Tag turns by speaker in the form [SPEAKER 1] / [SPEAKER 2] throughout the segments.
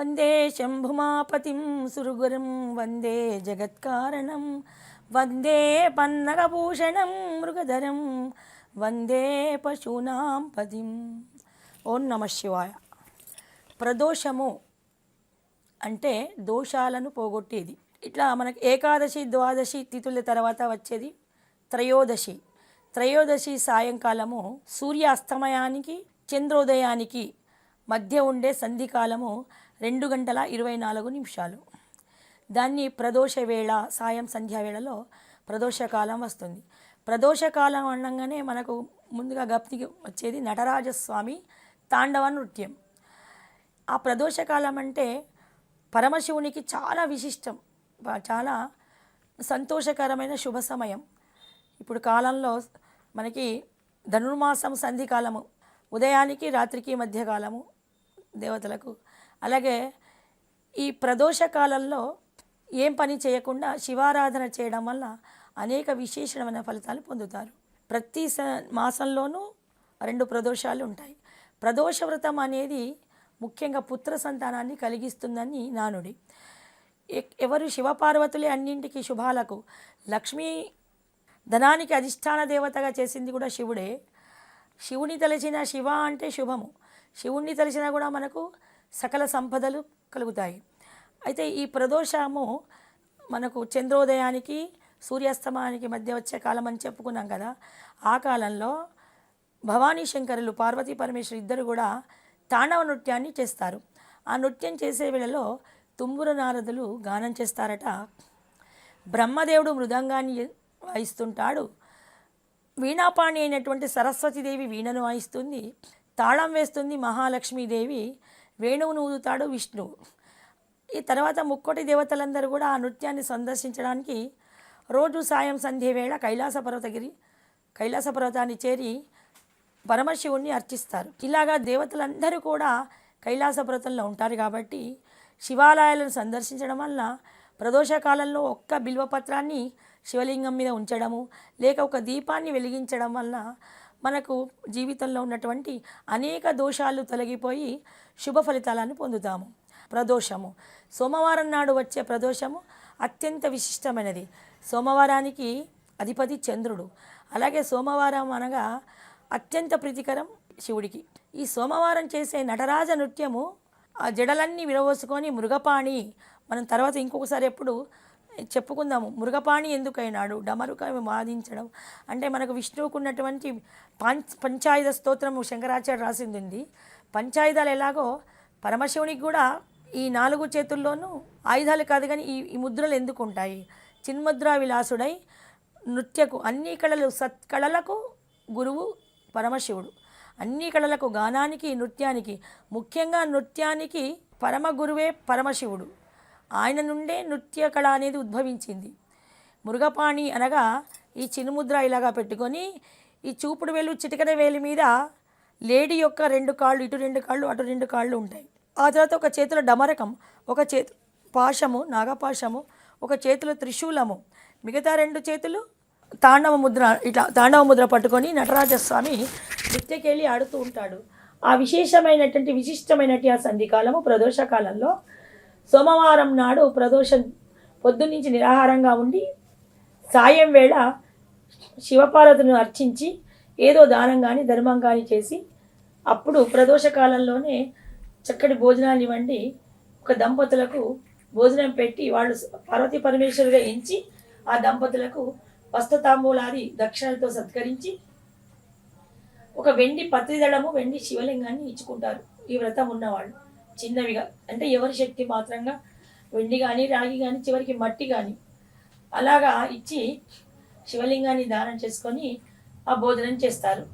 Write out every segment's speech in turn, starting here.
[SPEAKER 1] వందే శంభుమాపతిం సురుగురం వందే జగత్కారణం. వందే పన్నగభూషణం మృగధరం. వందే పశూనాం పదిం ఓం నమ శివాయ. ప్రదోషము అంటే దోషాలను పోగొట్టేది. ఇట్లా మనకి ఏకాదశి ద్వాదశి తిథుల తర్వాత వచ్చేది త్రయోదశి. త్రయోదశి సాయంకాలము సూర్యాస్తమయానికి చంద్రోదయానికి మధ్య ఉండే సంధికాలము రెండు గంటల ఇరవై నాలుగు నిమిషాలు. దాన్ని ప్రదోష వేళ సాయం సంధ్యా వేళలో ప్రదోషకాలం వస్తుంది. ప్రదోషకాలం అనగానే మనకు ముందుగా గప్తికి వచ్చేది నటరాజస్వామి తాండవ నృత్యం. ఆ ప్రదోషకాలం అంటే పరమశివునికి చాలా విశిష్టం చాలా సంతోషకరమైన శుభ సమయం. ఇప్పుడు కాలంలో మనకి ధనుర్మాసం సంధికాలము ఉదయానికి రాత్రికి మధ్యకాలము దేవతలకు. అలాగే ఈ ప్రదోష కాలంలో ఏం పని చేయకుండా శివారాధన చేయడం వల్ల అనేక విశేషమైన ఫలితాలు పొందుతారు. ప్రతి స మాసంలోనూ రెండు ప్రదోషాలు ఉంటాయి. ప్రదోష వ్రతం అనేది ముఖ్యంగా పుత్ర సంతానాన్ని కలిగిస్తుందని నానుడి. ఎవరు శివపార్వతులే అన్నింటికి శుభాలకు. లక్ష్మీ ధనానికి అధిష్టాన దేవతగా చేసింది కూడా శివుడే. శివుని తలచిన శివ అంటే శుభము. శివుణ్ణి తలిచినా కూడా మనకు సకల సంపదలు కలుగుతాయి. అయితే ఈ ప్రదోషము మనకు చంద్రోదయానికి సూర్యాస్తమానికి మధ్య వచ్చే కాలం అని చెప్పుకున్నాం కదా ఆ కాలంలో భవానీ శంకరులు పార్వతీ పరమేశ్వరు ఇద్దరు కూడా తాండవ నృత్యాన్ని చేస్తారు. ఆ నృత్యం చేసే వేళలో తుంబుర నారదులు గానం చేస్తారట. బ్రహ్మదేవుడు మృదంగాన్ని వాయిస్తుంటాడు. వీణాపాణి అయినటువంటి సరస్వతీదేవి వీణను వాయిస్తుంది. తాళం వేస్తుంది మహాలక్ష్మీదేవి వేణువును ఊదుతాడు విష్ణువు. ఈ తర్వాత ముక్కోటి దేవతలందరూ కూడా ఆ నృత్యాన్ని సందర్శించడానికి రోజు సాయం సంధ్య వేళ కైలాస పర్వతగిరి కైలాస పర్వతాన్ని చేరి పరమశివుణ్ణి అర్చిస్తారు. ఇలాగా దేవతలందరూ కూడా కైలాస పర్వతంలో ఉంటారు కాబట్టి శివాలయాలను సందర్శించడం వల్ల ప్రదోషకాలంలో ఒక్క బిల్వపత్రాన్ని శివలింగం మీద ఉంచడము లేక ఒక దీపాన్ని వెలిగించడం వల్ల మనకు జీవితంలో ఉన్నటువంటి అనేక దోషాలు తొలగిపోయి శుభ ఫలితాలను పొందుతాము. ప్రదోషము. సోమవారం నాడు వచ్చే ప్రదోషము అత్యంత విశిష్టమైనది. సోమవారానికి అధిపతి చంద్రుడు. అలాగే సోమవారం అనగా అత్యంత ప్రీతికరం శివుడికి. ఈ సోమవారం చేసే నటరాజ నృత్యము ఆ జడలన్నీ విరవోసుకొని మృగపాణి మనం తర్వాత ఇంకొకసారి ఎప్పుడు చెప్పుకుందాము. మృగపాణి ఎందుకైనాడు? డమరుక వాదించడం. అంటే మనకు విష్ణువుకు ఉన్నటువంటి పంచ పంచాయుధ స్తోత్రము శంకరాచార్య రాసింది ఉంది పంచాయుధాలు ఎలాగో పరమశివునికి కూడా ఈ నాలుగు చేతుల్లోనూ ఆయుధాలు కాదు కానీ ఈ ఈ ముద్రలు ఎందుకు ఉంటాయి చిన్ముద్రా విలాసుడై నృత్యకు అన్ని కళలు సత్కళలకు గురువు పరమశివుడు. అన్ని కళలకు గానానికి నృత్యానికి ముఖ్యంగా నృత్యానికి పరమ గురువే పరమశివుడు. ఆయన నుండే నృత్య కళ అనేది ఉద్భవించింది. మురుగపాణి అనగా ఈ చినుముద్ర ఇలాగా పెట్టుకొని ఈ చూపుడు వేలు చిటికన వేలి మీద లేడీ యొక్క రెండు కాళ్ళు ఇటు రెండు కాళ్ళు అటు రెండు కాళ్ళు ఉంటాయి. ఆ తర్వాత ఒక చేతిలో డమరకం ఒక చేతు పాశము నాగపాశము ఒక చేతిలో త్రిశూలము మిగతా రెండు చేతులు తాండవ ముద్ర ఇట్లా తాండవ ముద్ర పట్టుకొని నటరాజస్వామి నృత్యకెళ్ళి ఆడుతూ ఉంటాడు. ఆ విశేషమైనటువంటి విశిష్టమైనటువంటి ఆ సంధికాలము ప్రదోషకాలంలో సోమవారం నాడు ప్రదోషం పొద్దున్నుంచి నిరాహారంగా ఉండి సాయం వేళ శివపార్వతులను అర్చించి ఏదో దానం కానీ ధర్మం కానీ చేసి అప్పుడు ప్రదోష కాలంలోనే చక్కటి భోజనాలు ఇవ్వండి. ఒక దంపతులకు భోజనం పెట్టి వాళ్ళు పార్వతీ పరమేశ్వరుగా ఎంచి ఆ దంపతులకు వస్త్రతాంబూలాది దక్షిణలతో సత్కరించి ఒక వెండి పత్రిదళము వెండి శివలింగాన్ని ఇచ్చుకుంటారు. ఈ వ్రతం ఉన్నవాళ్ళు. చిన్నవిగా. అంటే ఎవరి శక్తి మాత్రంగా వెండి కానీ రాగి కానీ చివరికి మట్టి కానీ అలాగా ఇచ్చి శివలింగాన్ని దానం చేసుకొని ఆ భోజనం చేస్తారు.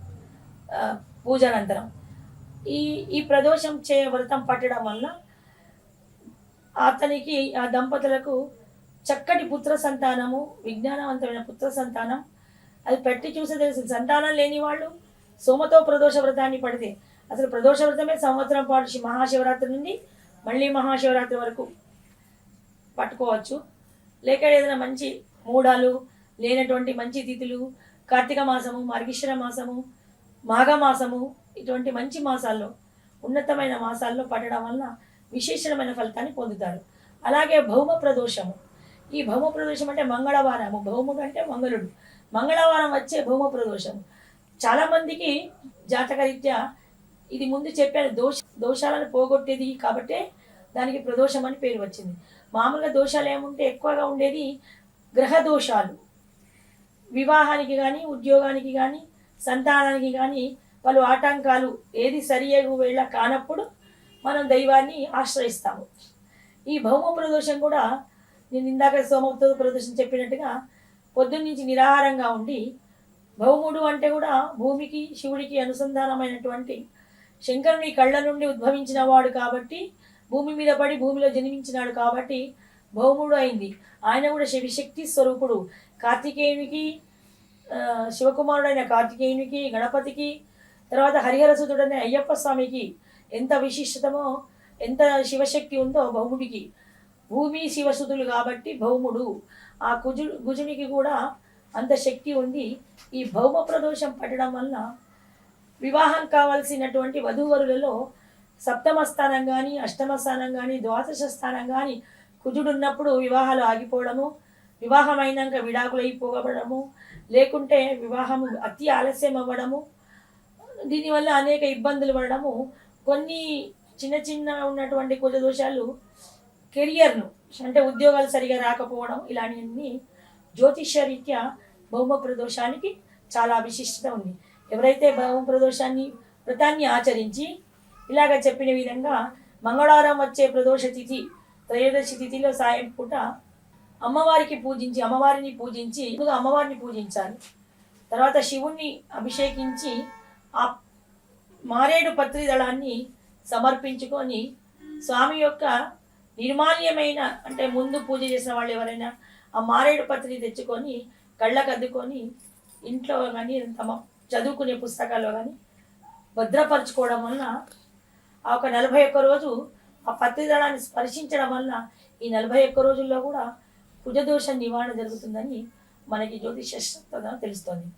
[SPEAKER 1] ఆ, అనంతరం. ఈ ఈ ప్రదోషం చే వ్రతం పట్టడం వల్ల అతనికి ఆ దంపతులకు చక్కటి పుత్ర సంతానము విజ్ఞానవంతమైన పుత్ర సంతానం. అది పెట్టి చూసే తెలుసు సంతానం లేని వాళ్ళు సోమతో ప్రదోష వ్రతాన్ని పడితే అసలు ప్రదోషవ్రతమే సంవత్సరం పాటు మహాశివరాత్రి నుండి మళ్ళీ మహాశివరాత్రి వరకు పట్టుకోవచ్చు. లేక ఏదైనా మంచి మూడాలు లేనటువంటి మంచి తిథులు కార్తీక మాసము మార్గీశ్వర మాసము మాఘ మాసము ఇటువంటి మంచి మాసాల్లో ఉన్నతమైన మాసాల్లో పట్టడం వల్ల విశేషమైన ఫలితాన్ని పొందుతారు. అలాగే భౌమ ప్రదోషము. ఈ భౌమ ప్రదోషం అంటే మంగళవారము. భౌముడు అంటే మంగళుడు. మంగళవారం వచ్చే భౌమ ప్రదోషం చాలామందికి జాతకరీత్యా ఇది ముందు చెప్పాను దోష దోషాలను పోగొట్టేది కాబట్టే దానికి ప్రదోషం అని పేరు వచ్చింది. మామూలుగా దోషాలు ఏముంటే ఎక్కువగా ఉండేది గ్రహ దోషాలు. వివాహానికి కానీ ఉద్యోగానికి కానీ సంతానానికి కానీ పలు ఆటంకాలు ఏది సరియగు వేళ కానప్పుడు మనం దైవాన్ని ఆశ్రయిస్తాము. ఈ భౌమ ప్రదోషం కూడా నేను ఇందాక సోమతో ప్రదోషం చెప్పినట్టుగా పొద్దున్నుంచి నిరాహారంగా ఉండి భౌముడు అంటే కూడా భూమికి శివుడికి అనుసంధానమైనటువంటి శంకరుని కళ్ళ నుండి ఉద్భవించిన వాడు కాబట్టి భూమి మీద పడి భూమిలో జన్మించినాడు కాబట్టి భౌముడు అయింది. ఆయన కూడా శివశక్తి స్వరూపుడు. కార్తికేయునికి శివకుమారుడైన కార్తికేయునికి గణపతికి తర్వాత హరిహరసుతుడైన అయ్యప్ప స్వామికి ఎంత విశిష్టతమో ఎంత శివశక్తి ఉందో భౌముడికి భూమి శివసుతులు కాబట్టి భౌముడు ఆ కుజు గుజునికి కూడా అంత శక్తి ఉంది. ఈ భౌమ ప్రదోషం పట్టడం వల్ల వివాహం కావాల్సినటువంటి వధూవరులలో సప్తమ స్థానం కానీ అష్టమ స్థానం కానీ ద్వాదశ స్థానం కానీ కుజుడున్నప్పుడు వివాహాలు ఆగిపోవడము వివాహం అయినాక విడాకులైపోవడము లేకుంటే వివాహం అతి ఆలస్యం అవ్వడము దీనివల్ల అనేక ఇబ్బందులు పడడము కొన్ని చిన్న చిన్న ఉన్నటువంటి కుజ దోషాలు కెరియర్ను అంటే ఉద్యోగాలు సరిగా రాకపోవడం ఇలాంటివన్నీ జ్యోతిష్య రీత్యా బహుమ ప్రదోషానికి చాలా విశిష్టత ఉంది. ఎవరైతే భావం ప్రదోషాన్ని వ్రతాన్ని ఆచరించి ఇలాగ చెప్పిన విధంగా మంగళవారం వచ్చే ప్రదోష తిథి త్రయోదశి తిథిలో సాయం పూట అమ్మవారికి పూజించి అమ్మవారిని పూజించి ముందుగా అమ్మవారిని పూజించాలి. తర్వాత శివుణ్ణి అభిషేకించి ఆ మారేడు పత్రి దళాన్ని సమర్పించుకొని స్వామి యొక్క నిర్మాల్యమైన అంటే ముందు పూజ చేసిన వాళ్ళు ఎవరైనా ఆ మారేడు పత్రి తెచ్చుకొని కళ్ళకు అద్దుకొని ఇంట్లో కానీ తమ చదువుకునే పుస్తకాల్లో కానీ భద్రపరచుకోవడం వలన ఆ ఒక నలభై ఒక్క రోజు ఆ పత్రిదళాన్ని స్పర్శించడం వలన ఈ నలభై ఒక్క రోజుల్లో కూడా కుజదోష నివారణ జరుగుతుందని మనకి జ్యోతిష తెలుస్తుంది తెలుస్తోంది.